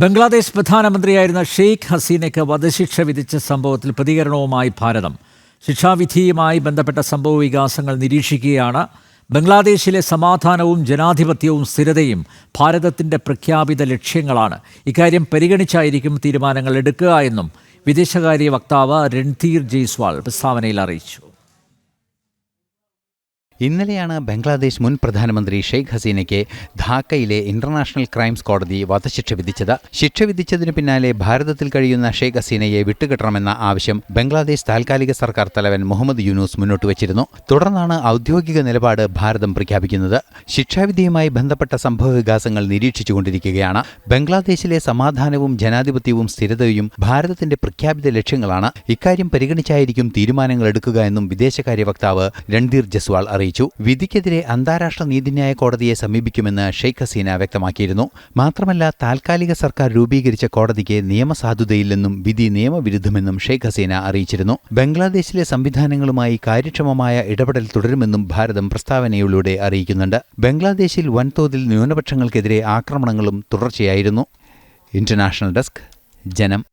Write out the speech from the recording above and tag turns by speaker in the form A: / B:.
A: ബംഗ്ലാദേശ് പ്രധാനമന്ത്രിയായിരുന്ന ഷെയ്ഖ് ഹസീനയ്ക്ക് വധശിക്ഷ വിധിച്ച സംഭവത്തിൽ പ്രതികരണവുമായി ഭാരതം. ശിക്ഷാവിധിയുമായി ബന്ധപ്പെട്ട സംഭവ വികാസങ്ങൾ നിരീക്ഷിക്കുകയാണ്. ബംഗ്ലാദേശിലെ സമാധാനവും ജനാധിപത്യവും സ്ഥിരതയും ഭാരതത്തിന്റെ പ്രഖ്യാപിത ലക്ഷ്യങ്ങളാണ്. ഇക്കാര്യം പരിഗണിച്ചായിരിക്കും തീരുമാനങ്ങൾ എടുക്കുക എന്നും വിദേശകാര്യ വക്താവ് രൺധീർ ജയ്സ്വാൾ പ്രസ്താവനയിൽ അറിയിച്ചു.
B: ഇന്നലെയാണ് ബംഗ്ലാദേശ് മുൻ പ്രധാനമന്ത്രി ഷെയ്ഖ് ഹസീനയ്ക്ക് ധാക്കയിലെ ഇന്റർനാഷണൽ ക്രൈംസ് കോടതി വധശിക്ഷ വിധിച്ചത്. ശിക്ഷ വിധിച്ചതിന് പിന്നാലെ ഭാരതത്തിൽ കഴിയുന്ന ഷെയ്ഖ് ഹസീനയെ വിട്ടുകിട്ടണമെന്ന ആവശ്യം ബംഗ്ലാദേശ് താൽക്കാലിക സർക്കാർ തലവൻ മുഹമ്മദ് യൂനൂസ് മുന്നോട്ട് വച്ചിരുന്നു. തുടർന്നാണ് ഔദ്യോഗിക നിലപാട് ഭാരതം പ്രഖ്യാപിക്കുന്നത്. ശിക്ഷാവിധിയുമായി ബന്ധപ്പെട്ട സംഭവ വികാസങ്ങൾ നിരീക്ഷിച്ചുകൊണ്ടിരിക്കുകയാണ്. ബംഗ്ലാദേശിലെ സമാധാനവും ജനാധിപത്യവും സ്ഥിരതയും ഭാരതത്തിന്റെ പ്രഖ്യാപിത ലക്ഷ്യങ്ങളാണ്. ഇക്കാര്യം പരിഗണിച്ചായിരിക്കും തീരുമാനങ്ങൾ എടുക്കുക എന്നും വിദേശകാര്യ വക്താവ് രൺധീർ ജസ്വാൾ അറിയിച്ചു. വിധിക്കെതിരെ അന്താരാഷ്ട്ര നീതിന്യായ കോടതിയെ സമീപിക്കുമെന്ന് ഷെയ്ഖ് ഹസീന വ്യക്തമാക്കിയിരുന്നു. മാത്രമല്ല താൽക്കാലിക സർക്കാർ രൂപീകരിച്ച കോടതിക്ക് നിയമസാധുതയില്ലെന്നും വിധി നിയമവിരുദ്ധമെന്നും ഷെയ്ഖ് ഹസീന അറിയിച്ചിരുന്നു. ബംഗ്ലാദേശിലെ സംവിധാനങ്ങളുമായി കാര്യക്ഷമമായ ഇടപെടൽ തുടരുമെന്നും ഭാരതം പ്രസ്താവനയിലൂടെ അറിയിക്കുന്നുണ്ട്. ബംഗ്ലാദേശിൽ വൻതോതിൽ ന്യൂനപക്ഷങ്ങൾക്കെതിരെ ആക്രമണങ്ങളും തുടർച്ചയായിരുന്നു. ഇന്റർനാഷണൽ ഡെസ്ക് ജനം.